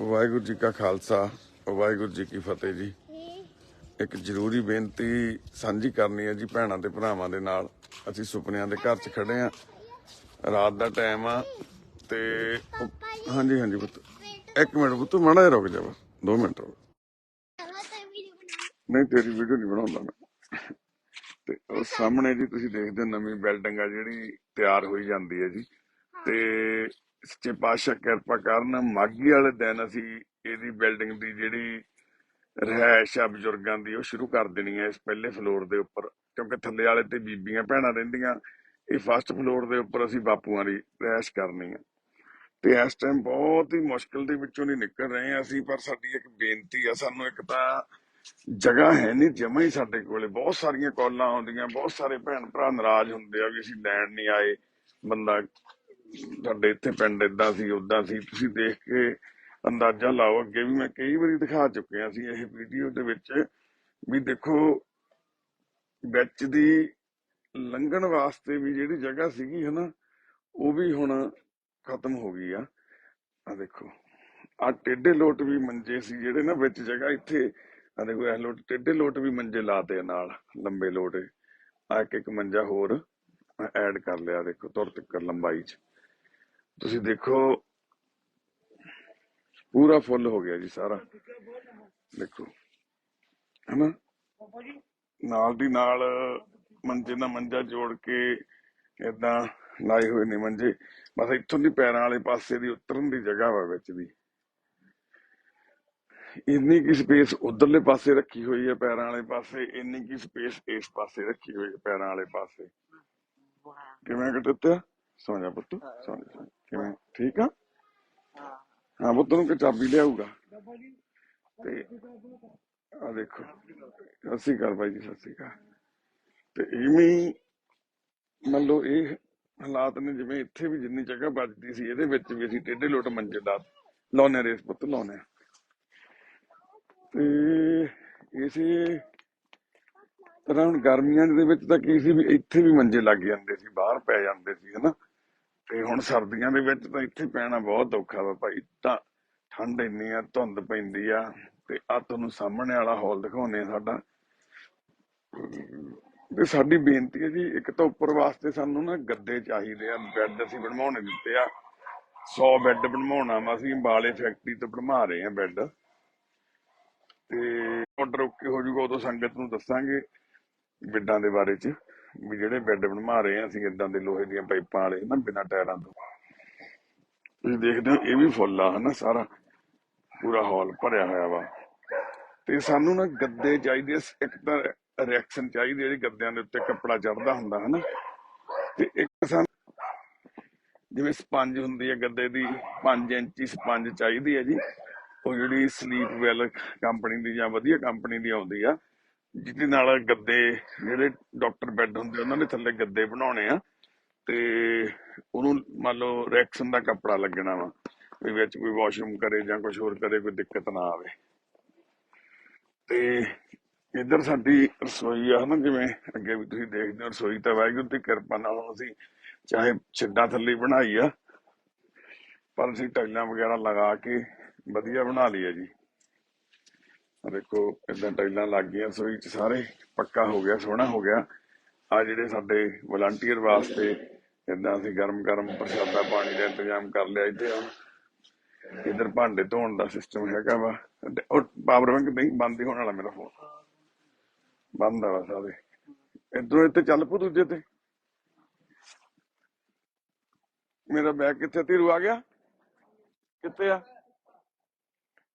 ਵਾਹਿਗੁਰੂ ਜੀ ਕਾ ਖਾਲਸਾ, ਵਾਹਿਗੁਰੂ ਜੀ ਕੀ ਫਤਿਹ ਜੀ। ਇੱਕ ਜ਼ਰੂਰੀ ਬੇਨਤੀ ਸਾਂਝੀ ਕਰਨੀ ਹੈ ਜੀ ਭੈਣਾਂ ਤੇ ਭਰਾਵਾਂ ਦੇ ਨਾਲ। ਅਸੀਂ ਸੁਪਨਿਆਂ ਦੇ ਘਰ 'ਚ ਖੜੇ ਆ ਰਾਤ ਦਾ ਟਾਈਮ ਆ ਤੇ ਹਾਂਜੀ ਹਾਂਜੀ ਪੁੱਤ। ਇੱਕ ਮਿੰਟ ਪੁੱਤ, ਮਾੜਾ ਜਿਹਾ ਰੁਕ ਜਾ ਬਸ 2 ਮਿੰਟ ਰੁਕ। ਨਹੀਂ, ਤੇਰੀ ਵੀਡੀਓ ਨਹੀਂ ਬਣਾਉਂਦਾ ਮੈਂ। ਤੇ ਉਹ ਸਾਹਮਣੇ ਜੀ ਤੁਸੀਂ ਦੇਖਦੇ ਹੋ ਨਵੀਂ ਬਿਲਡਿੰਗ ਆ ਜਿਹੜੀ ਤਿਆਰ ਹੋਈ ਜਾਂਦੀ ਹੈ ਜੀ। ਤੇ ਸੱਚੇ ਪਾਤਸ਼ਾਹ ਕਿਰਪਾ ਕਰਨ ਮਾਗੀ ਵਾਲੇ ਦਿਨ ਅਸੀਂ ਇਹਦੀ ਬਿਲਡਿੰਗ ਦੀ ਜਿਹੜੀ ਰਹਿائش ਆ ਬਜ਼ੁਰਗਾਂ ਦੀ, ਉਹ ਸ਼ੁਰੂ ਕਰ ਦੇਣੀ ਹੈ ਇਸ ਪਹਿਲੇ ਫਲੋਰ ਦੇ ਉੱਪਰ, ਕਿਉਂਕਿ ਥੱਲੇ ਵਾਲੇ ਤੇ ਬੀਬੀਆਂ ਭੈਣਾਂ ਰਹਿੰਦੀਆਂ, ਇਹ ਫਸਟ ਫਲੋਰ ਦੇ ਉੱਪਰ ਅਸੀਂ ਬਾਪੂਆਂ ਦੀ ਰਹਿائش ਕਰਨੀ ਹੈ ਤੇ ਇਸ ਟਾਈਮ ਬਹੁਤ ਹੀ ਮੁਸ਼ਕਲ ਦੇ ਵਿੱਚੋਂ ਨਹੀਂ ਨਿਕਲ ਰਹੇ ਆ ਅਸੀਂ, ਪਰ ਸਾਡੀ ਇੱਕ ਬੇਨਤੀ ਆ, ਸਾਨੂੰ ਇੱਕ ਤਾਂ ਜਗ੍ਹਾ ਹੈ ਨਹੀਂ ਜਮਾ ਹੀ ਸਾਡੇ ਕੋਲੇ, ਬਹੁਤ ਸਾਰੀਆਂ ਕਾਲਾਂ ਆਉਂਦੀਆਂ, ਬਹੁਤ ਸਾਰੇ ਭੈਣ ਭਰਾ ਨਾਰਾਜ਼ ਹੁੰਦੇ ਆ ਵੀ ਅਸੀਂ ਲੈਣ ਨਹੀਂ ਆਏ, ਬੰਦਾ ਤੁਹਾਡੇ ਇੱਥੇ ਪਿੰਡ ਇਦਾਂ ਸੀ ਉਦਾਂ ਸੀ। ਤੁਸੀਂ ਦੇਖ ਕੇ ਅੰਦਾਜ਼ਾ ਲਾਓ ਅੱਗੇ ਵੀ ਮੈਂ ਕਈ ਵਾਰੀ ਦਿਖਾ ਚੁੱਕਿਆ ਸੀ ਇਹ ਵੀਡੀਓ ਦੇ ਵਿੱਚ ਵੀ ਦੇਖੋ, ਵਿੱਚ ਦੀ ਲੰਘਣ ਵਾਸਤੇ ਵੀ ਜਿਹੜੀ ਜਗ੍ਹਾ ਸੀਗੀ ਹਨਾ, ਉਹ ਵੀ ਹੁਣ ਖਤਮ ਹੋ ਗਈ ਆ। ਆ ਦੇਖੋ ਆ ਟੇਡੇ ਲੋਟ ਵੀ ਮੰਜੇ ਸੀ ਜਿਹੜੇ ਨਾ ਵਿੱਚ ਜਗ੍ਹਾ ਇੱਥੇ ਆ ਦੇਖੋ, ਇਹ ਲੋਟ ਟੇਡੇ ਲੋਟ ਵੀ ਮੰਜੇ ਲਾਤੇ ਆ ਨਾਲ, ਲੰਬੇ ਲੋਟ। ਆ ਇੱਕ ਇੱਕ ਮੰਜਾ ਹੋਰ ਐਡ ਕਰ ਲਿਆ, ਦੇਖੋ, ਤੁਰ ਤੱਕ ਲੰਬਾਈ ਚ। ਤੁਸੀਂ ਦੇਖੋ, ਪੂਰਾ ਫੁੱਲ ਹੋ ਗਿਆ ਜੀ ਸਾਰਾ। ਦੇਖੋ, ਹਨਾ? ਨਾਲ ਦੀ ਨਾਲ ਮੰਜੇ ਨਾਲ ਮੰਜਾ ਜੋੜ ਕੇ ਇਦਾਂ ਲਾਏ ਹੋਏ ਨੇ ਮੰਜੇ। ਬਸ ਇੱਥੋਂ ਦੀ ਪੈਰਾਂ ਵਾਲੇ ਪਾਸੇ ਦੀ ਉਤਰਨ ਦੀ ਜਗ੍ਹਾ ਵਾ ਵਿੱਚ ਦੀ ਇੰਨੀ ਕੀ ਸਪੇਸ ਉਧਰਲੇ ਪਾਸੇ ਰੱਖੀ ਹੋਈ ਹੈ ਪੈਰਾਂ ਵਾਲੇ ਪਾਸੇ, ਇੰਨੀ ਕੀ ਸਪੇਸ ਇਸ ਪਾਸੇ ਰੱਖੀ ਹੋਈ ਹੈ ਪੈਰਾਂ ਵਾਲੇ ਪਾਸੇ। ਕਿਵੇਂ ਕੱਟਿਆ? ਸੌਂ ਜਾ ਪੁੱਤ, ਸੌਂ ਠੀਕ ਆ? ਹਾਂ। ਪੁੱਤ ਨੂੰ ਕਿ ਚਾਬੀ ਲਿਆਊਗਾ? ਤੇ ਆ ਦੇਖੋ। ਸਤਿ ਸ਼੍ਰੀ ਅਕਾਲ ਬਾਈ ਜੀ ਸਤਿ ਸ਼੍ਰੀ ਅਕਾਲ। ਤੇ ਇਵੇਂ ਮੰਨ ਲਓ ਇਹ ਹਾਲਾਤ ਨੇ ਜਿਵੇਂ ਇੱਥੇ ਵੀ ਜਿੰਨੀ ਜਗ੍ਹਾ ਬਚਦੀ ਸੀ ਇਹਦੇ ਵਿੱਚ ਵੀ ਅਸੀਂ ਟੇਢੇ ਲੋਟ ਮੰਜੇ ਲਾ ਲਾਉਨੇ ਰੇਸ ਪੁੱਤ ਲਾਉਨੇ। ਤੇ ਇਸੇ ਤਰ੍ਹਾਂ ਹੁਣ ਗਰਮੀਆਂ ਦੇ ਵਿੱਚ ਤਾਂ ਕੀ ਸੀ ਵੀ ਇੱਥੇ ਵੀ ਮੰਜੇ ਲੱਗ ਜਾਂਦੇ ਸੀ ਬਾਹਰ ਪੈ ਜਾਂਦੇ ਸੀ ਹਨਾ? ਤੇ ਹੁਣ ਸਰਦੀਆਂ ਦੇ ਵਿੱਚ ਤਾਂ ਇੱਥੇ ਪੈਣਾ ਬਹੁਤ ਔਖਾ ਵਾ ਭਾਈ। ਤਾਂ ਠੰਡ ਇੰਨੀ ਆ, ਧੁੰਦ ਪੈਂਦੀ ਆ, ਤੇ ਆ ਤੁਹਾਨੂੰ ਸਾਹਮਣੇ ਵਾਲਾ ਹਾਲ ਦਿਖਾਉਨੇ ਸਾਡਾ। ਤੇ ਸਾਡੀ ਬੇਨਤੀ ਹੈ ਜੀ, ਇੱਕ ਤਾਂ ਉੱਪਰ ਵਾਸਤੇ ਸਾਨੂੰ ਨਾ ਗੱਦੇ ਚਾਹੀਦੇ ਆ, ਬੈੱਡ ਅਸੀਂ ਬਣਵਾਉਣੇ ਦਿੱਤੇ ਆ। 100 ਬੈੱਡ ਬਣਵਾਉਣਾ ਵਾ, ਅਸੀਂ ਬਾਲੇ ਫੈਕਟਰੀ ਤੋਂ ਬਣਵਾ ਰਹੇ ਆ ਬੈੱਡ। ਤੇ ਆਰਡਰ ਓਕੇ ਹੋ ਜਾਊਗਾ, ਉਦੋਂ ਸੰਗਤ ਨੂੰ ਦੱਸਾਂਗੇ ਬੈੱਡਾਂ ਦੇ ਬਾਰੇ ਚ। ਵੀ ਜਿਹੜੇ ਬੈੱਡ ਬਣਵਾ ਰਹੇ ਆ, ਅਸੀਂ ਇਦਾਂ ਦੇ ਲੋਹੇ ਦੀਆਂ ਪਾਈਪਾਂ ਵਾਲੇ, ਨਾ ਬਿਨਾਂ ਟਾਇਰਾਂ ਤੋਂ। ਤੁਸੀਂ ਦੇਖਦੇ ਹੋ, ਇਹ ਵੀ ਫੁੱਲ ਆ, ਹਨਾ, ਸਾਰਾ ਪੂਰਾ ਹਾਲ ਭਰਿਆ ਹੋਇਆ ਵਾ। ਤੇ ਸਾਨੂੰ ਨਾ ਗੱਦੇ ਚਾਹੀਦੇ, ਇੱਕ ਤਾਂ ਰਿਐਕਸ਼ਨ ਚਾਹੀਦੀ ਜਿਹੜੀ ਗੱਦਿਆਂ ਦੇ ਉੱਤੇ ਕੱਪੜਾ ਚੜਦਾ ਹੁੰਦਾ, ਹਨਾ। ਤੇ ਇੱਕ ਸਾਨੂੰ ਜਿਵੇਂ ਸਪੰਜ ਹੁੰਦੀ ਹੈ ਗੱਦੇ ਦੀ 5 ਇੰਚੀ ਸਪੰਜ ਚਾਹੀਦੀ ਹੈ ਜੀ। ਉਹ ਜਿਹੜੀ ਸਲੀਪ ਵੈਲ ਕੰਪਨੀ ਦੀ ਜਾਂ ਵਧੀਆ ਕੰਪਨੀ ਦੀ ਆਉਂਦੀ ਆ। ਜਿਹਦੇ ਨਾਲ ਗੱਦੇ, ਜਿਹੜੇ ਡਾਕਟਰ ਬੈੱਡ ਹੁੰਦੇ, ਉਹਨਾਂ ਦੇ ਥੱਲੇ ਗੱਦੇ ਬਣਾਉਣੇ ਆ ਤੇ ਉਹਨੂੰ ਮੰਨ ਲਓ ਰੈਕਸ਼ਨ ਦਾ ਕੱਪੜਾ ਲੱਗਣਾ ਵਾ, ਵੀ ਵਿੱਚ ਕੋਈ ਵਾਸ਼ਰੂਮ ਕਰੇ ਜਾਂ ਕੁਝ ਹੋਰ ਕਰੇ, ਕੋਈ ਦਿੱਕਤ ਨਾ ਆਵੇ। ਤੇ ਇੱਧਰ ਸਾਡੀ ਰਸੋਈ ਆ ਨਾ ਜਿਵੇਂ ਅੱਗੇ ਵੀ ਤੁਸੀਂ ਦੇਖਦੇ ਹੋ, ਰਸੋਈ ਤਾਂ ਵਾਹਿਗੁਰੂ ਦੀ ਕਿਰਪਾ ਨਾਲ ਹੁਣ ਅਸੀਂ ਚਾਹੇ ਛੱਡਾਂ ਥੱਲੇ ਬਣਾਈ ਆ, ਪਰ ਅਸੀਂ ਟਾਈਲਾਂ ਵਗੈਰਾ ਲਗਾ ਕੇ ਵਧੀਆ ਬਣਾ ਲਈ ਆ ਜੀ। ਦੇਖੋ ਇਦਾਂ ਟਾਈਲਾਂ ਲੱਗ ਗਈਆਂ ਰਸੋਈ ਚ ਸਾਰੇ ਪੱਕਾ ਹੋ ਗਿਆ, ਸੋਹਣਾ ਹੋ ਗਿਆ। ਆ ਜਿਹੜੇ ਸਾਡੇ ਵਲੰਟੀਅਰ ਵਾਸਤੇ ਇਦਾਂ ਅਸੀਂ ਗਰਮ ਗਰਮ ਪ੍ਰਸ਼ਾਦਾ ਪਾਣੀ ਦਾ ਇੰਤਜ਼ਾਮ ਕਰ ਲਿਆ ਇੱਥੇ ਆ ਇਧਰ ਭਾਂਡੇ ਧੋਣ ਦਾ ਸਿਸਟਮ ਹੈਗਾ ਵਾ। ਉਹ ਪਾਵਰ ਬੈਂਕ ਨਹੀਂ, ਬੰਦ ਹੀ ਹੋਣ ਵਾਲਾ ਮੇਰਾ ਫੋਨ ਬੰਦ ਆ ਸਾਰੇ। ਆਵੇ ਇਧਰੋਂ ਇੱਥੇ ਚੱਲ ਪੂ ਦੂਜੇ ਤੇ। ਮੇਰਾ ਬੈਗ ਕਿੱਥੇ ਧੀਰੂ ਆ ਗਿਆ? ਕਿੱਥੇ ਆ?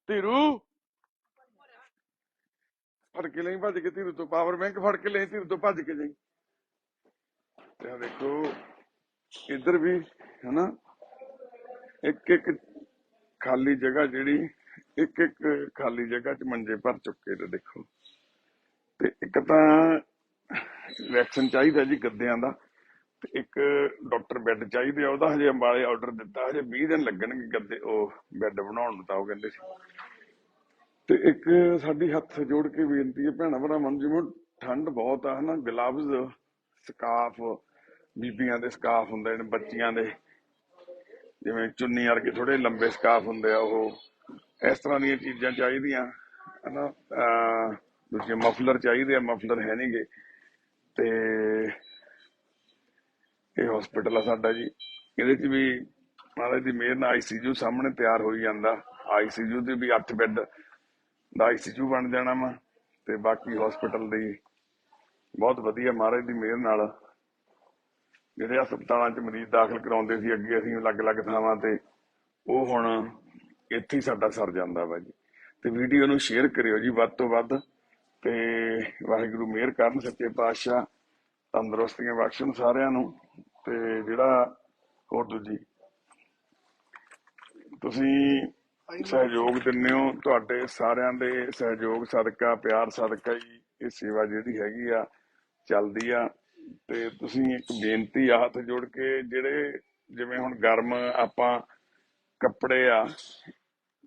ਧੀਰੂ? ਫੜ ਕੇ ਲਈ, ਭੱਜ ਕੇ ਧੀਰੂ ਤੋਂ ਪਾਵਰ ਬੈਂਕ ਫੜ ਕੇ ਲਈ, ਧੀਰੂ ਤੋਂ ਭੱਜ ਕੇ ਜਾਈ ਤੇ ਆਹ ਦੇਖੋ, ਇੱਧਰ ਵੀ, ਹਨਾ ਇੱਕ ਇੱਕ ਖਾਲੀ ਜਗ੍ਹਾ ਜਿਹੜੀ ਇੱਕ ਇੱਕ ਖਾਲੀ ਜਗ੍ਹਾ 'ਚ ਮੰਜੇ ਭਰ ਚੁੱਕੇ ਤੇ ਦੇਖੋ। ਤੇ ਇੱਕ ਤਾਂ ਵੈਕਸੀਨ ਚਾਹੀਦਾ ਜੀ ਗੱਦਿਆਂ ਦਾ, ਤੇ ਇੱਕ ਡਾਕਟਰ ਬੈੱਡ ਚਾਹੀਦੇ ਆ, ਉਹਦਾ ਹਜੇ ਅੰਬਾਲੇ ਆਰਡਰ ਦਿੱਤਾ, ਹਜੇ 20 ਦਿਨ ਲੱਗਣਗੇ ਗੱਦੇ, ਉਹ ਬੈੱਡ ਬਣਾਉਣ ਨੂੰ ਤਾਂ ਉਹ ਕਹਿੰਦੇ ਸੀ। ਤੇ ਇੱਕ ਸਾਡੀ ਹੱਥ ਜੋੜ ਕੇ ਬੇਨਤੀ ਹੈ, ਭੈਣਾ ਭਰਾਵਾਂ ਨੂੰ, ਜਿਵੇਂ ਠੰਡ ਬਹੁਤ ਆ, ਹਨਾ ਗਲਵਜ਼ ਸਕਾਫ ਬੀਬੀਆਂ ਦੇ ਸਕਾਫ ਹੁੰਦੇ ਨੇ, ਬੱਚੀਆਂ ਦੇ, ਜਿਵੇਂ ਚੁੰਨੀ ਵਰਗੇ ਥੋੜੇ ਲੰਬੇ ਸਕਾਫ ਹੁੰਦੇ ਆ ਉਹ, ਇਸ ਤਰ੍ਹਾਂ ਦੀਆਂ ਚੀਜ਼ਾਂ ਚਾਹੀਦੀਆਂ, ਹਨਾ ਦੂਜੇ ਮਫਲਰ ਚਾਹੀਦੇ ਆ ਮਫਲਰ ਹੈ ਨਹੀਂਗੇ ਤੇ ਇਹ ਹਸਪੀਟਲ ਆ ਸਾਡਾ ਜੀ, ਇਹਦੇ ਚ ਵੀ ਮਹਾਰਾਜ ਦੀ ਮਿਹਰ ਨਾਲ ਆਈਸੀਯੂ ਸਾਹਮਣੇ ਤਿਆਰ ਹੋਈ ਜਾਂਦਾ ਆਈਸੀਯੂ ਦੇ ਵੀ 8 ਬੈੱਡ ਦਾ ਆਈਸੀਯੂ ਬਣ ਜਾਣਾ ਵਾ ਤੇ ਬਾਕੀ ਹਸਪੀਟਲ ਦੀ ਬਹੁਤ ਵਧੀਆ ਮਹਾਰਾਜ ਦੀ ਮਿਹਰ ਨਾਲ ਜਿਹੜੇ ਹਸਪਤਾਲਾਂ 'ਚ ਮਰੀਜ਼ ਦਾਖਲ ਕਰਾਉਂਦੇ ਸੀ, ਅੱਗੇ ਅਸੀਂ ਅਲੱਗ-ਅਲੱਗ ਥਾਵਾਂ ਤੇ, ਉਹ ਹੁਣ ਇੱਥੇ ਹੀ ਸਾਡਾ ਸਰ ਜਾਂਦਾ ਵਾ ਜੀ। ਤੇ ਵੀਡੀਓ ਨੂੰ ਸ਼ੇਅਰ ਕਰਿਓ ਜੀ ਵੱਧ ਤੋਂ ਵੱਧ ਤੇ ਵਾਹਿਗੁਰੂ ਮਿਹਰ ਕਰਨ, ਸੱਚੇ ਪਾਤਸ਼ਾਹ ਤੰਦਰੁਸਤੀਆਂ ਬਖਸ਼ਣ ਸਾਰਿਆਂ ਨੂੰ। ਤੇ ਜਿਹੜਾ ਹੋਰ ਦੂਜੀ, ਤੁਸੀਂ ਸਹਿਯੋਗ ਦਿੰਦੇ ਹੋ ਤੁਹਾਡੇ ਸਾਰਿਆਂ ਦੇ ਸਹਿਯੋਗ ਸਦਕਾ ਪਿਆਰ ਸਦਕਾ ਹੀ ਇਹ ਸੇਵਾ ਜਿਹੜੀ ਹੈਗੀ ਆ ਚੱਲਦੀ ਆ। ਤੇ ਤੁਸੀਂ ਇੱਕ ਬੇਨਤੀ ਆ ਹੱਥ ਜੋੜ ਕੇ ਜਿਹੜੇ ਜਿਵੇਂ ਹੁਣ ਗਰਮ ਆਪਾਂ ਕੱਪੜੇ ਆ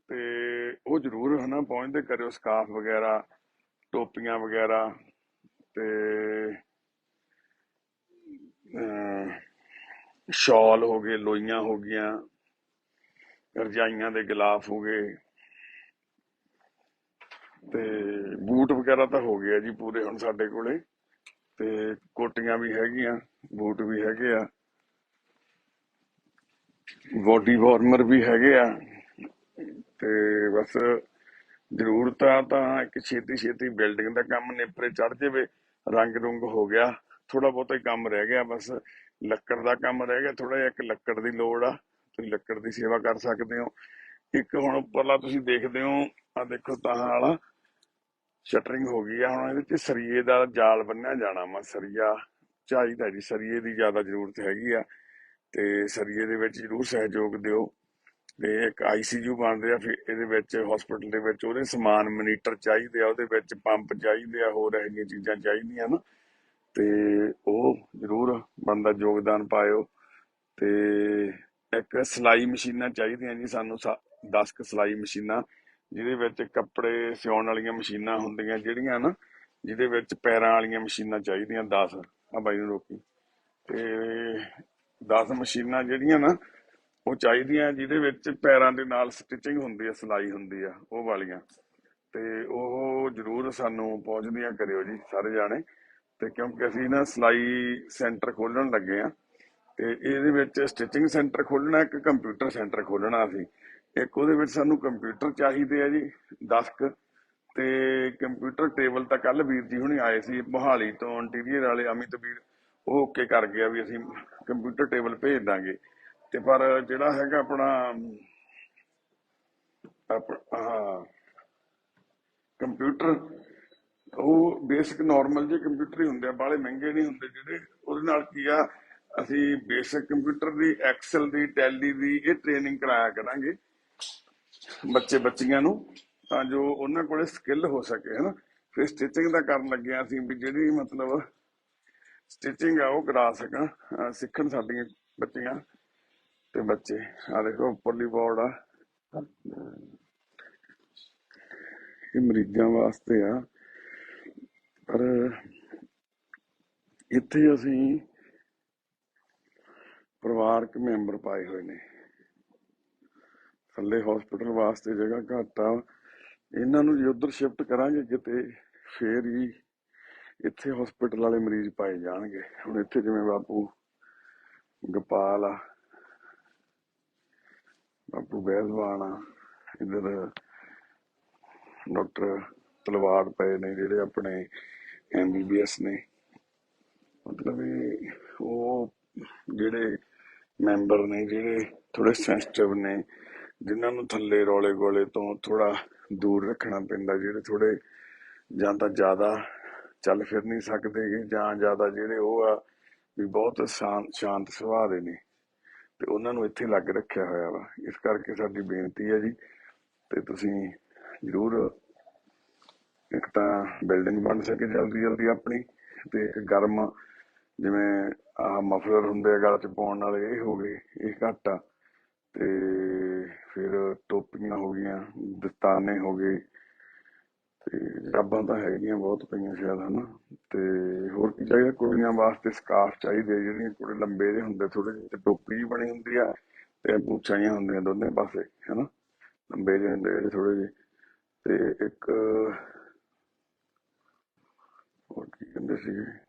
ਤੇ ਉਹ ਜ਼ਰੂਰ ਹਨਾ ਪਹੁੰਚਦੇ ਕਰਿਓ ਸਕਾਫ ਵਗੈਰਾ ਟੋਪੀਆਂ ਵਗੈਰਾ ਤੇ ਅਹ, ਸ਼ਾਲ ਹੋ ਗਏ ਲੋਈਆਂ ਹੋ ਗਈਆਂ ਰਜਾਈਆਂ ਦੇ ਗਿਲਾਫ ਹੋ ਗਏ। ਤੇ ਬੂਟ ਵਗੈਰਾ ਤਾਂ ਹੋ ਗਏ ਜੀ ਪੂਰੇ ਹੁਣ ਸਾਡੇ ਕੋਲੇ। ਤੇ ਕੋਟੀਆਂ ਵੀ ਹੈਗੀਆਂ, ਬੂਟ ਵੀ ਹੈਗੇ ਆ। ਬੋਡੀ ਵਾਰਮਰ ਵੀ ਹੈਗੇ ਆ। ਤੇ ਬਸ ਜ਼ਰੂਰਤ ਆ ਤਾਂ ਇੱਕ ਛੇਤੀ ਛੇਤੀ ਬਿਲਡਿੰਗ ਦਾ ਕੰਮ ਨੇਪਰੇ ਚੜ ਜਾਵੇ। ਰੰਗ ਰੁੰਗ ਹੋ ਗਿਆ। ਥੋੜਾ ਬਹੁਤਾ ਹੀ ਕੰਮ ਰਹਿ ਗਿਆ, ਬਸ ਲੱਕੜ ਦਾ ਕੰਮ ਰਹਿ ਗਿਆ। ਥੋੜਾ ਜਿਹਾ ਇੱਕ ਲੱਕੜ ਦੀ ਲੋੜ ਆ। ਤੁਸੀਂ ਲੱਕੜ ਦੀ ਸੇਵਾ ਕਰ ਸਕਦੇ ਹੋ। ਇੱਕ ਹੁਣ ਉੱਪਰਲਾ ਤੁਸੀਂ ਦੇਖਦੇ ਹੋ ਆ ਦੇਖੋ ਤਾਂ ਵਾਲਾ ਸ਼ਟਰਿੰਗ ਹੋ ਗਈ ਆ, ਹੁਣ ਇਹਦੇ ਚ ਸਰੀਏ ਦਾ ਜਾਲ ਬੰਨਿਆ ਜਾਣਾ ਵਾ, ਸਰੀਆ ਚਾਹੀਦਾ ਜੀ, ਸਰੀਏ ਦੀ ਜ਼ਿਆਦਾ ਜ਼ਰੂਰਤ ਹੈਗੀ ਆ ਤੇ ਸਰੀਏ ਦੇ ਵਿੱਚ ਜ਼ਰੂਰ ਸਹਿਯੋਗ ਦਿਓ। ਤੇ ਇੱਕ ਆਈਸੀਯੂ ਬਣ ਰਿਹਾ ਫਿਰ ਇਹਦੇ ਵਿੱਚ ਹਸਪੀਟਲ ਦੇ ਵਿੱਚ ਉਹਦੇ ਸਮਾਨ ਮਨੀਟਰ ਚਾਹੀਦੇ ਆ, ਉਹਦੇ ਵਿੱਚ ਪੰਪ ਚਾਹੀਦੇ ਆ, ਹੋਰ ਇਹੋ ਜਿਹੀਆਂ ਚੀਜ਼ਾਂ ਚਾਹੀਦੀਆਂ ਨਾ। ਤੇ ਉਹ ਜ਼ਰੂਰ ਬੰਦਾ ਯੋਗਦਾਨ ਪਾਇਓ ਤੇ ਇੱਕ ਸਿਲਾਈ ਮਸ਼ੀਨਾਂ ਚਾਹੀਦੀਆਂ ਜੀ ਸਾਨੂੰ 10 ਕ ਸਿਲਾਈ ਮਸ਼ੀਨਾਂ, ਜਿਹਦੇ ਵਿੱਚ ਕੱਪੜੇ ਸਿਉਣ ਵਾਲੀਆਂ ਮਸ਼ੀਨਾਂ ਹੁੰਦੀਆਂ ਜਿਹੜੀਆਂ ਨਾ, ਜਿਹਦੇ ਵਿੱਚ ਪੈਰਾਂ ਵਾਲੀਆਂ ਮਸ਼ੀਨਾਂ ਚਾਹੀਦੀਆਂ 10 ਆ ਬਾਈ ਨੂੰ ਰੋਕੀ। ਤੇ 10 ਮਸ਼ੀਨਾਂ ਜਿਹੜੀਆਂ ਨਾ, ਉਹ ਚਾਹੀਦੀਆਂ ਜਿਹਦੇ ਵਿੱਚ ਪੈਰਾਂ ਦੇ ਨਾਲ ਸਟਿਚਿੰਗ ਹੁੰਦੀ ਆ, ਸਿਲਾਈ ਹੁੰਦੀ ਆ, ਉਹ ਵਾਲੀਆਂ। ਤੇ ਉਹ ਜਰੂਰ ਸਾਨੂੰ ਪਹੁੰਚਦੀਆਂ ਕਰਿਓ ਜੀ ਸਾਰੇ ਜਾਣੇ। ਤੇ ਕਿਉਂਕਿ ਅਸੀਂ ਨਾ ਸਿਲਾਈ ਸੈਂਟਰ ਖੋਲਣ ਲੱਗੇ ਆ। ਤੇ ਇਹਦੇ ਵਿੱਚ ਸਟਿਚਿੰਗ ਸੈਂਟਰ ਖੋਲਣਾ ਇੱਕ ਕੰਪਿਊਟਰ ਸੈਂਟਰ ਖੋਲਣਾ ਅਸੀਂ ਇੱਕ ਉਹਦੇ ਵਿੱਚ ਸਾਨੂੰ ਕੰਪਿਊਟਰ ਚਾਹੀਦੇ ਆ ਜੀ 10 ਕੁ ਤੇ ਕੰਪਿਊਟਰ ਟੇਬਲ ਤਾਂ ਕੱਲ ਵੀਰ ਜੀ ਹੁਣੀ ਆਏ ਸੀ, ਮੋਹਾਲੀ ਤੋਂ ਇੰਟੀਰੀਅਰ ਵਾਲੇ ਅਮਿਤ ਵੀਰ, ਉਹ ਓਕੇ ਕਰ ਗਿਆ ਵੀ ਅਸੀਂ ਕੰਪਿਊਟਰ ਟੇਬਲ ਭੇਜ ਦਾਂਗੇ। ਤੇ ਪਰ ਜਿਹੜਾ ਹੈਗਾ ਆਪਣਾ ਕੰਪਿਊਟਰ ਉਹ ਬੇਸਿਕ ਨਾਰਮਲ ਜੇ ਕੰਪਿਊਟਰ ਹੀ ਹੁੰਦੇ ਆ ਬਾਲੇ ਮਹਿੰਗੇ ਨਹੀਂ ਹੁੰਦੇ। ਜਿਹੜੇ ਉਹਦੇ ਨਾਲ ਕੀ ਆ ਅਸੀਂ ਬੇਸਿਕ ਕੰਪਿਊਟਰ ਦੀ ਐਕਸਲ ਦੀ ਟੈਲੀ ਦੀ ਇਹ ਟ੍ਰੇਨਿੰਗ ਕਰਾਇਆ ਕਰਾਂਗੇ ਬੱਚੇ ਬੱਚੀਆਂ ਨੂੰ, ਤਾਂ ਜੋ ਉਹਨਾਂ ਕੋਲੇ ਸਕਿੱਲ ਹੋ ਸਕੇ, ਹਨਾ। ਫਿਰ ਸਟਿਚਿੰਗ ਦਾ ਕਰਨ ਲੱਗਿਆ ਅਸੀਂ ਵੀ ਜਿਹੜੀ ਮਤਲਬ ਸਟਿਚਿੰਗ ਆ ਉਹ ਕਰਾ ਸਕਣ ਸਿੱਖਣ ਸਾਡੀਆਂ ਬੱਚੀਆਂ ਤੇ ਬੱਚੇ। ਆ ਦੇਖੋ, ਉੱਪਰਲੀ ਬੋਰਡ ਆ। ਇਹ ਮਰੀਜ਼ਾਂ ਵਾਸਤੇ ਆ। ਪਰ ਇੱਥੇ ਅਸੀਂ ਪਰਿਵਾਰਕ ਮੈਂਬਰ ਪਾਏ ਹੋਏ ਨੇ। ਥੱਲੇ ਹਸਪੀਟਲ ਵਾਸਤੇ ਜਗ੍ਹਾ ਘੱਟ ਆ। ਇਹਨਾਂ ਨੂੰ ਜੇ ਉਧਰ ਸ਼ਿਫਟ ਕਰਾਂਗੇ ਕਿਤੇ, ਫੇਰ ਹੀ ਇੱਥੇ ਹਸਪੀਟਲ ਵਾਲੇ ਮਰੀਜ਼ ਪਾਏ ਜਾਣਗੇ। ਹੁਣ ਇੱਥੇ ਜਿਵੇਂ ਬਾਪੂ ਗੋਪਾਲ ਆ, ਬਾਪੂ ਬੈਲਵਾਨ ਆ, ਇਧਰ ਡਾਕਟਰ ਤਲਵਾਰ ਪਏ ਨੇ ਜਿਹੜੇ ਆਪਣੇ ਐਮਬੀਬੀਐਸ ਨੇ। ਮਤਲਬ ਇਹ ਉਹ ਜਿਹੜੇ ਮੈਂਬਰ ਨੇ ਜਿਹੜੇ ਥੋੜੇ ਸੈਂਸਿਟਿਵ ਨੇ, ਜਿਨ੍ਹਾਂ ਨੂੰ ਥੱਲੇ ਰੌਲੇ ਗੋਲੇ ਤੋਂ ਥੋੜਾ ਦੂਰ ਰੱਖਣਾ ਪੈਂਦਾ, ਜਿਹੜੇ ਥੋੜੇ ਜਾਂ ਤਾਂ ਜ਼ਿਆਦਾ ਚੱਲ ਫਿਰ ਨਹੀਂ ਸਕਦੇ ਜਾਂ ਜ਼ਿਆਦਾ ਜਿਹੜੇ ਉਹ ਆ ਵੀ ਬਹੁਤ ਸ਼ਾਂਤ ਸ਼ਾਂਤ ਸੁਭਾਅ ਦੇ ਨੇ, ਤੇ ਉਹਨਾਂ ਨੂੰ ਇੱਥੇ ਲੱਗ ਰੱਖਿਆ ਹੋਇਆ ਵਾ। ਇਸ ਕਰਕੇ ਸਾਡੀ ਬੇਨਤੀ ਹੈ ਜੀ, ਤੇ ਤੁਸੀਂ ਜ਼ਰੂਰ ਇੱਕ ਤਾਂ ਬਿਲਡਿੰਗ ਬਣ ਸਕੇ ਜਲਦੀ ਜਲਦੀ ਆਪਣੀ, ਤੇ ਇੱਕ ਗਰਮ ਜਿਵੇਂ ਆ ਮਫਲਰ ਹੁੰਦੇ ਆ, ਗਲ ਚ ਪਾਉਣ ਵਾਲੇ, ਇਹ ਹੋ ਗਏ, ਇਹ ਘੱਟ। ਆ ਤੇ ਫਿਰ ਟੋਪੀਆਂ ਹੋ ਗਈਆਂ ਦਸਤਾਨੇ ਹੋ ਗਏ। ਤੇ ਜਰਾਬਾਂ ਤਾਂ ਹੈਗੀਆਂ ਬਹੁਤ ਪਈਆਂ ਸ਼ਾਇਦ, ਹਨਾ? ਤੇ ਹੋਰ ਕੀ ਚਾਹੀਦਾ? ਕੁੜੀਆਂ ਵਾਸਤੇ ਸਕਾਰਫ ਚਾਹੀਦੇ ਜਿਹੜੀਆਂ ਕੁੜੇ ਲੰਬੇ ਜਿਹੇ ਹੁੰਦੇ ਥੋੜੇ ਜਿਹੇ ਤੇ ਟੋਪੀ ਜਿਹੀ ਬਣੀ ਹੁੰਦੀ ਆ, ਤੇ ਪੁੱਛਾਈਆਂ ਹੁੰਦੀਆਂ ਦੋਨੇ ਪਾਸੇ, ਹਨਾ? ਲੰਬੇ ਜਿਹੇ ਹੁੰਦੇ ਜਿਹੜੇ ਥੋੜੇ ਜਿਹੇ। ਤੇ ਇੱਕ, ਹੋਰ ਕੀ ਕਹਿੰਦੇ ਸੀਗੇ?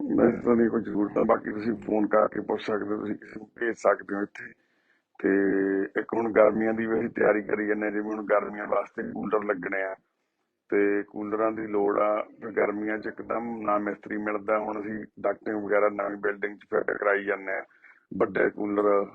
ਮੈਂ ਤਾਂ ਨਹੀਂ ਕੋਈ ਜ਼ਰੂਰਤ ਆ। ਬਾਕੀ ਤੁਸੀਂ ਫੋਨ ਕਰਕੇ ਪੁੱਛ ਸਕਦੇ ਹੋ ਤੁਸੀਂ ਕਿਸੇ ਨੂੰ ਭੇਜ ਸਕਦੇ ਹੋ ਇੱਥੇ। ਤੇ ਇੱਕ ਹੁਣ ਗਰਮੀਆਂ ਦੀ ਵੀ ਅਸੀਂ ਤਿਆਰੀ ਕਰੀ ਜਾਂਦੇ ਹਾਂ, ਜਿਵੇਂ ਹੁਣ ਗਰਮੀਆਂ ਵਾਸਤੇ ਕੂਲਰ ਲੱਗਣੇ ਆ। ਤੇ ਕੂਲਰਾਂ ਦੀ ਲੋੜ ਆ ਗਰਮੀਆਂ ਚ ਇੱਕਦਮ ਨਾ ਮਿਸਤਰੀ ਮਿਲਦਾ। ਹੁਣ ਅਸੀਂ ਡਾਕਟਿੰਗ ਵਗੈਰਾ ਨਵੀਂ ਬਿਲਡਿੰਗ ਚ ਫਿੱਟ ਕਰਾਈ ਜਾਂਦੇ ਆ ਵੱਡੇ ਕੂਲਰ।